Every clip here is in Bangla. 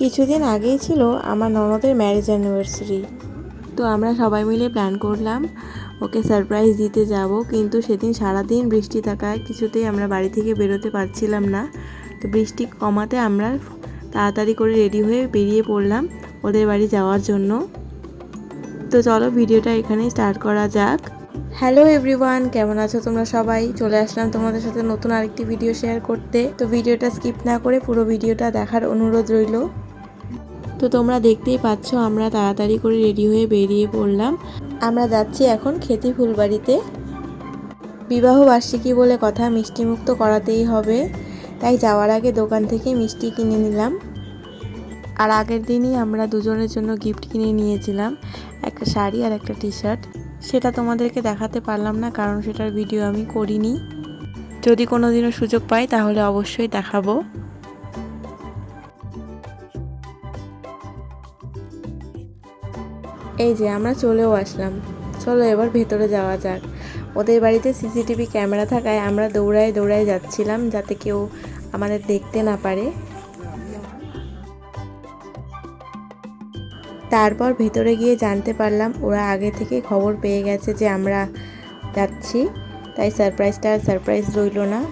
কিছুদিন আগেই ছিল আমার ননদের ম্যারেজ অ্যানিভার্সারি। তো আমরা সবাই মিলে প্ল্যান করলাম, ওকে সারপ্রাইজ দিতে যাব, কিন্তু সেদিন সারাদিন বৃষ্টি থাকায় কিছুতেই আমরা বাড়ি থেকে বেরোতে পারছিলাম না। তো বৃষ্টি কমাতে আমরা তাড়াতাড়ি করে রেডি হয়ে বেরিয়ে পড়লাম ওদের বাড়ি যাওয়ার জন্য। তো চলো ভিডিওটা এখানে স্টার্ট করা যাক। হ্যালো এভরিওয়ান, কেমন আছো তোমরা সবাই? চলে আসলাম তোমাদের সাথে নতুন আরেকটি ভিডিও শেয়ার করতে। তো ভিডিওটা স্কিপ না করে পুরো ভিডিওটা দেখার অনুরোধ রইল। তো তোমরা দেখতেই পাচ্ছ, আমরা তাড়াতাড়ি করে রেডি হয়ে বেরিয়ে পড়লাম। আমরা যাচ্ছি এখন খেতি ফুলবাড়িতে। বিবাহ বার্ষিকী বলে কথা মিষ্টি মুক্ত করাতেই হবে। তাই যাওয়ার আগে দোকান থেকে মিষ্টি কিনে নিলাম। আর আগের দিনই আমরা দুজনের জন্য গিফট কিনে নিয়েছিলাম, একটা শাড়ি আর একটা টি শার্ট সেটা তোমাদেরকে দেখাতে পারলাম না, কারণ সেটার ভিডিও আমি করিনি। যদি কোনো দিনও সুযোগ পাই, তাহলে অবশ্যই দেখাবো। এই যে, আমরা চলেও আসলাম। চলো এবার ভেতরে যাওয়া যাক। ওদের বাড়িতে সিসিটিভি ক্যামেরা থাকায় আমরা দৌড়ায় দৌড়ায় যাচ্ছিলাম যাতে কেউ আমাদের দেখতে না পারে। তারপর ভেতরে গিয়ে জানতে পারলাম, ওরা আগে থেকে খবর পেয়ে গেছে যে আমরা যাচ্ছি। তাই সারপ্রাইজটা আর সারপ্রাইজ রইল না।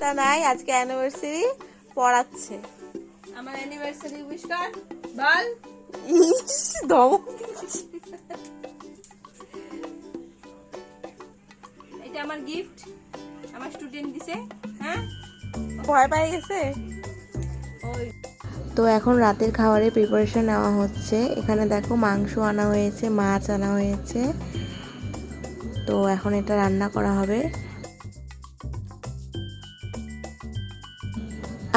তা নাই আজকে অ্যানিভার্সারি পড়াচ্ছে। আমার অ্যানিভার্সারি উইশ কর বল। ইস দম এটা আমার গিফট আমার স্টুডেন্ট দিছে হ্যাঁ? ভয় পেয়ে গেছে? ওই। তো এখন রাতের খাবারের প্রিপারেশন নেওয়া হচ্ছে। এখানে দেখো মাংস আনা হয়েছে মাছ আনা হয়েছে। তো এখন এটা রান্না করা হবে।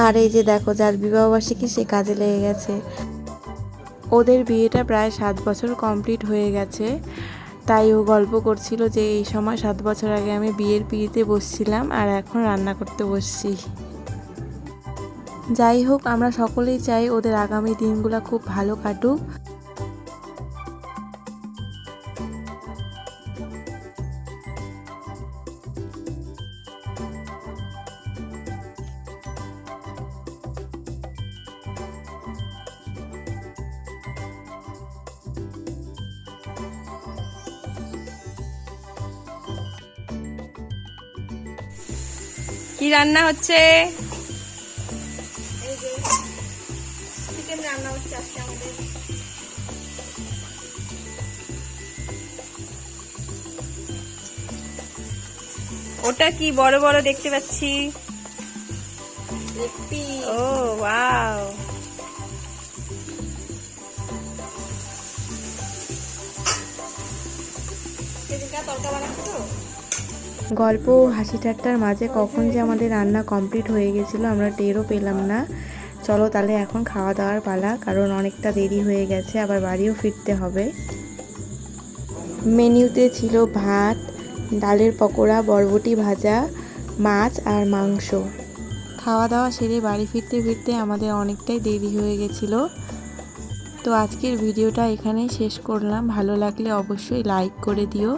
আর এই যে দেখো, যার বিবাহবার্ষিকী সে কাজে লেগে গেছে। ওদের বিয়েটা প্রায় সাত বছর কমপ্লিট হয়ে গেছে। তাই ও গল্প করছিল যে, এই সময় সাত বছর আগে আমি বিয়ের পিড়িতে বসছিলাম আর এখন রান্না করতে বসছি। যাই হোক, আমরা সকলেই চাই ওদের আগামী দিনগুলো খুব ভালো কাটুক। কি রান্না হচ্ছে? চিকেন রান্না হচ্ছে আজকে আমাদের। ওটা কি বড় বড় দেখতে পাচ্ছি? Oh wow. গল্প ও হাসি ঠাট্টার মাঝে কখন যে আমাদের রান্না কমপ্লিট হয়ে গেছিল, আমরা টেরও পেলাম না। চলো তাহলে এখন খাওয়া দাওয়ার পালা, কারণ অনেকটা দেরি হয়ে গেছে, আবার বাড়িও ফিরতে হবে। মেনুতে ছিল ভাত, ডালের পকোড়া, বরবটি ভাজা, মাছ আর মাংস। খাওয়া দাওয়া সেরে বাড়ি ফিরতে ফিরতে আমাদের অনেকটাই দেরি হয়ে গেছিল। তো আজকের ভিডিওটা এখানেই শেষ করলাম। ভালো লাগলে অবশ্যই লাইক করে দিও।